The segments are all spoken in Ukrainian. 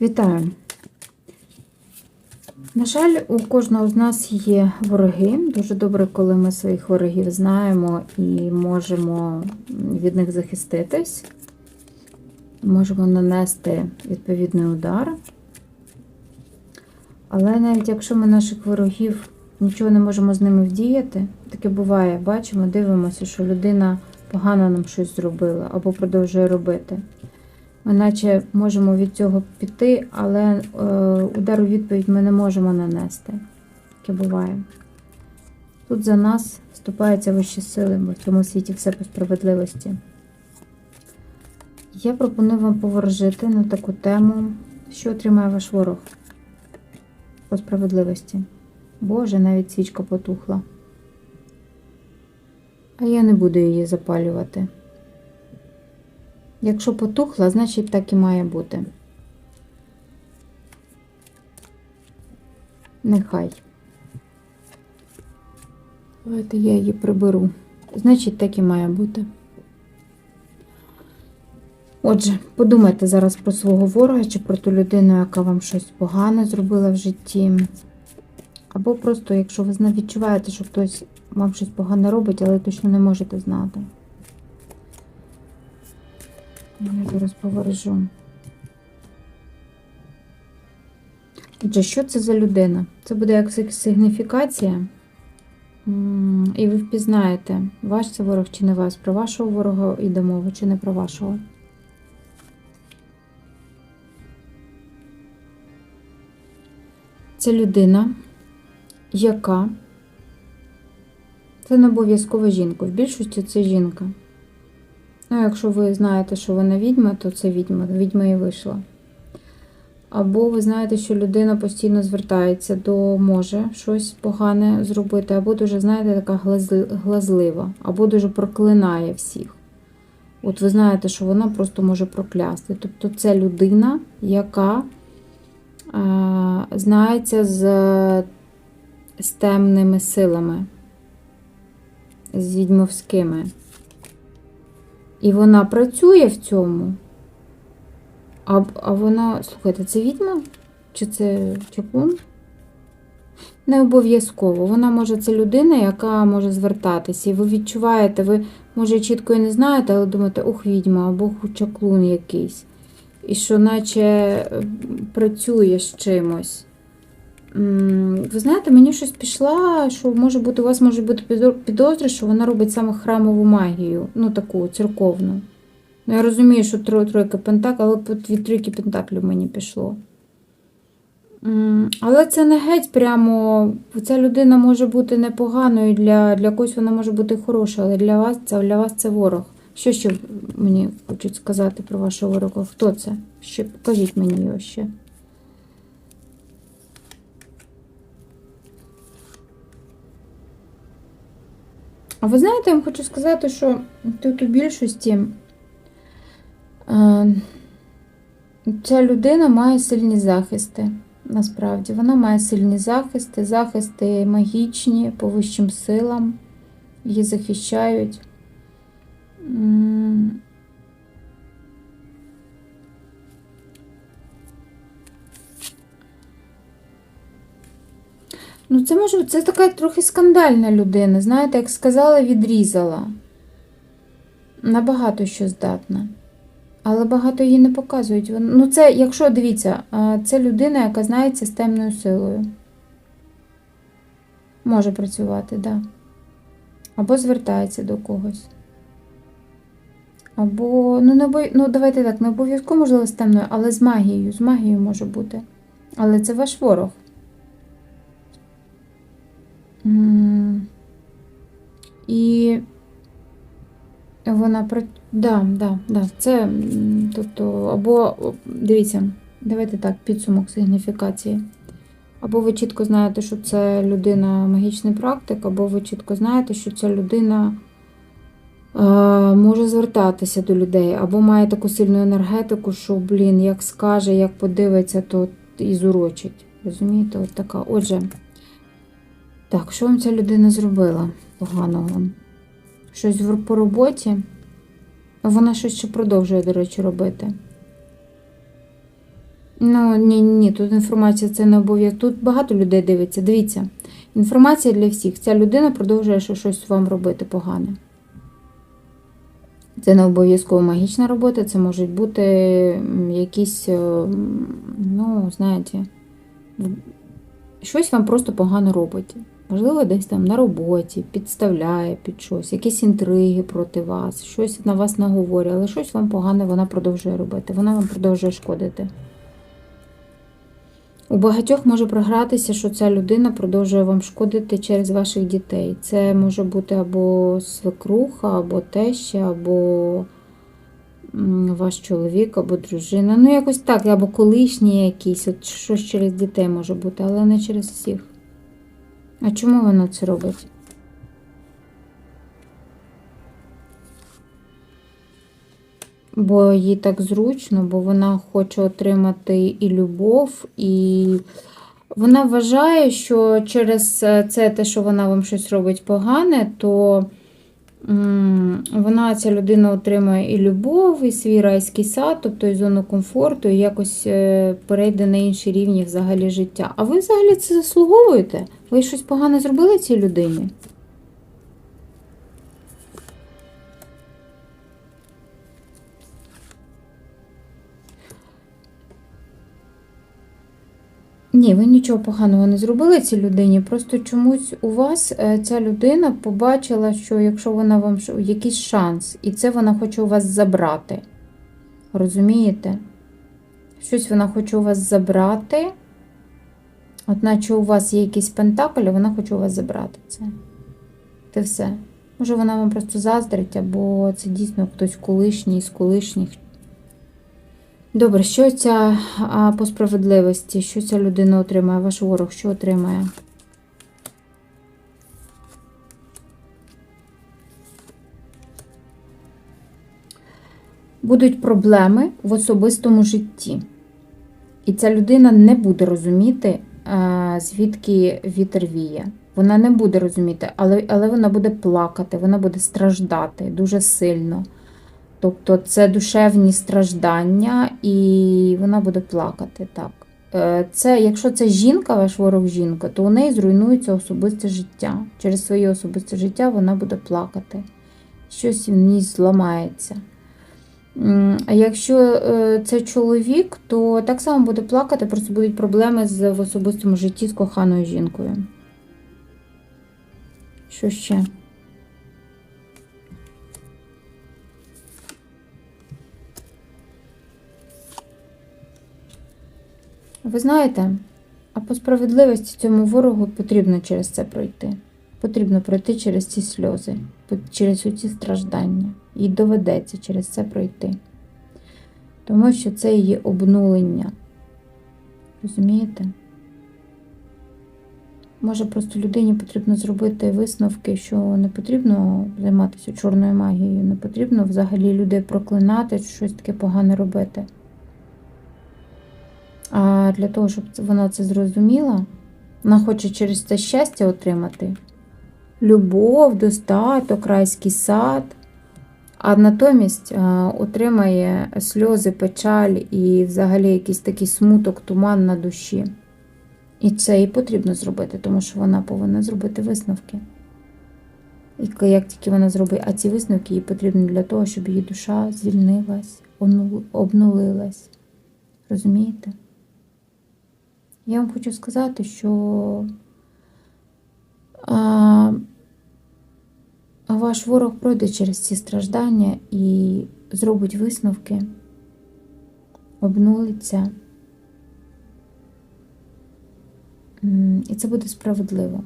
Вітаю! На жаль, у кожного з нас є вороги. Дуже добре, коли ми своїх ворогів знаємо і можемо від них захиститись. Можемо нанести відповідний удар. Але навіть якщо ми наших ворогів нічого не можемо з ними вдіяти, таке буває, бачимо, дивимося, що людина погано нам щось зробила або продовжує робити. Наче можемо від цього піти, але е, удар у відповідь ми не можемо нанести. Таке буває. Тут за нас вступаються вищі сили, бо в цьому світі все по справедливості. Я пропоную вам поворожити на таку тему, що отримає ваш ворог по справедливості. Боже, навіть свічка потухла. А я не буду її запалювати. Якщо потухла, значить так і має бути. Нехай. Давайте я її приберу. Значить, так і має бути. Отже, подумайте зараз про свого ворога чи про ту людину, яка вам щось погане зробила в житті. Або просто, якщо ви відчуваєте, що хтось вам щось погане робить, але точно не можете знати. Я зараз поворожу. Отже, що це за людина? Це буде як сигніфікація. І ви впізнаєте, ваш це ворог чи не ваш. Про вашого ворога йде мова, чи не про вашого. Це людина, яка це не обов'язково жінка. В більшості це жінка. Ну, якщо ви знаєте, що вона відьма, то це відьма. Відьма і вийшла. Або ви знаєте, що людина постійно звертається до може щось погане зробити, або дуже, знаєте, така глазлива, або дуже проклинає всіх. От ви знаєте, що вона просто може проклясти. Тобто це людина, яка е, знається з, з темними силами, з відьмовськими. І вона працює в цьому. А, а вона, слухайте, це відьма? Чи це чаклун? Не обов'язково. Вона може це людина, яка може звертатися. І ви відчуваєте, ви, може, чітко і не знаєте, але думаєте, ух, відьма, або чаклун якийсь. І що, наче працює з чимось. Ви знаєте, мені щось пішла, що може бути, у вас може бути підо- підозри, що вона робить саме храмову магію, ну таку церковну. Ну, я розумію, що тро- тройка пентаклів, але від трійки пентаклів мені пішло. Але це не геть прямо. Ця людина може бути непоганою, для, для когось вона може бути хороша, але для вас це, для вас це ворог. Що ще мені хочуть сказати про вашого ворога? Хто це? Ще покажіть мені його ще. А ви знаєте, я вам хочу сказати, що тут у більшості е, ця людина має сильні захисти. Насправді, вона має сильні захисти, захисти магічні по вищим силам, її захищають. Ну, це може, це така трохи скандальна людина. Знаєте, як сказала, відрізала. Набагато що здатна. Але багато її не показують. Ну, це, якщо дивіться, це людина, яка знається з темною силою. Може працювати, так. Да. Або звертається до когось. Або, ну, не обов... ну давайте так, не обов'язково, можливо, з темною, але з магією. З магією може бути. Але це ваш ворог. І вона про. Да, да, да. Це тобто, або дивіться, давайте так, підсумок сигніфікації. Або ви чітко знаєте, що це людина магічний практик, або ви чітко знаєте, що ця людина е, може звертатися до людей, або має таку сильну енергетику, що, блін, як скаже, як подивиться, то і зурочить. Розумієте, от така. Отже. Так, що вам ця людина зробила поганого? Щось по роботі? Вона щось ще продовжує, до речі, робити. Ну, ні, ні, тут інформація це не обов'язково. Тут багато людей дивиться. Дивіться, інформація для всіх. Ця людина продовжує щось вам робити погане. Це не обов'язково магічна робота, це можуть бути якісь, е, ну, знаєте, щось вам просто погано робить. Можливо, десь там на роботі, підставляє під щось, якісь інтриги проти вас, щось на вас наговорює, але щось вам погане вона продовжує робити, вона вам продовжує шкодити. У багатьох може програтися, що ця людина продовжує вам шкодити через ваших дітей. Це може бути або свекруха, або теща, або ваш чоловік, або дружина. Ну, якось так, або колишні якісь, от щось через дітей може бути, але не через всіх. А чому вона це робить? Бо їй так зручно, бо вона хоче отримати і любов, і вона вважає, що через е, це те, що вона вам щось робить погане, то вона, ця людина, отримає і любов, і свій райський сад, тобто і зону комфорту, і якось е, перейде на інші рівні взагалі життя. А ви взагалі це заслуговуєте? Ви щось погане зробили цій людині? Ні, ви нічого поганого не зробили цій людині. Просто чомусь у вас е, ця людина побачила, що якщо вона вам якийсь шанс, і це вона хоче у вас забрати. Розумієте? Щось вона хоче у вас забрати. От наче у вас є якийсь пентакль, а вона хоче у вас забрати це. Це все. Може, вона вам просто заздрить, або це дійсно хтось колишній з колишніх. Добре, що ця а, по справедливості? Що ця людина отримає? Ваш ворог що отримає? Будуть проблеми в особистому житті. І ця людина не буде розуміти, звідки вітер віє. Вона не буде розуміти, але, але вона буде плакати, вона буде страждати дуже сильно. Тобто це душевні страждання, і вона буде плакати. так. Е, Це, якщо це жінка, ваш ворог жінка, то у неї зруйнується особисте життя. Через своє особисте життя вона буде плакати. Щось в ній зламається. А якщо е, це чоловік, то так само буде плакати, просто будуть проблеми в особистому житті з коханою жінкою. Що ще? Ви знаєте, а по справедливості цьому ворогу потрібно через це пройти. Потрібно пройти через ці сльози, через ці страждання. І доведеться через це пройти. Тому що це її обнулення. Розумієте? Може, просто людині потрібно зробити висновки, що не потрібно займатися чорною магією, не потрібно взагалі людей проклинати, щось таке погане робити. А для того, щоб вона це зрозуміла, вона хоче через це щастя отримати. Любов, достаток, райський сад. А натомість а, отримає сльози, печаль і взагалі якийсь такий смуток, туман на душі. І це їй потрібно зробити, тому що вона повинна зробити висновки. І як тільки вона зробить, а ці висновки їй потрібні для того, щоб її душа звільнилась, обнулилась. Розумієте? Я вам хочу сказати, що а, ваш ворог пройде через ці страждання і зробить висновки, обнулиться. І це буде справедливо.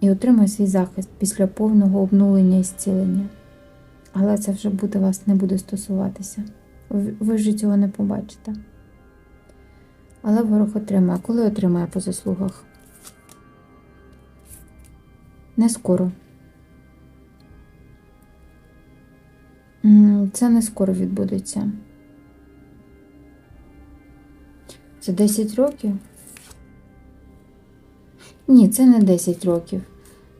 І отримає свій захист після повного обнулення і зцілення. Але це вже буде вас не буде стосуватися. Ви вже цього не побачите. Але ворог отримає. Коли отримає по заслугах? Не скоро. Це не скоро відбудеться. Це 10 років? Ні, це не 10 років.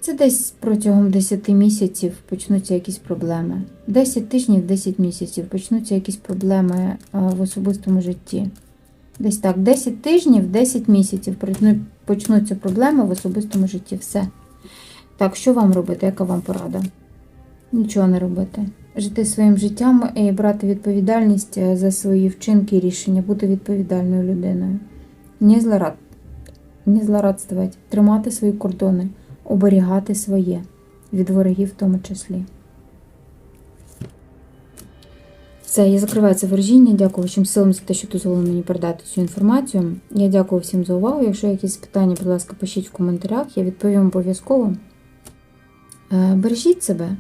Це десь протягом 10 місяців почнуться якісь проблеми. 10 тижнів, 10 місяців почнуться якісь проблеми в особистому житті. Десь так, 10 тижнів, 10 місяців почнуться проблеми в особистому житті. Все. Так, що вам робити? Яка вам порада? Нічого не робити. Жити своїм життям і брати відповідальність е, за свої вчинки і рішення, бути відповідальною людиною. Не злорад... не злорадствувати, тримати свої кордони, оберігати своє від ворогів в тому числі. Все, я закриваю це ворожіння. Дякую всім силам за те, що дозволили мені передати цю інформацію. Я дякую всім за увагу. Якщо якісь питання, будь ласка, пишіть в коментарях, я відповім обов'язково. Е, Бережіть себе.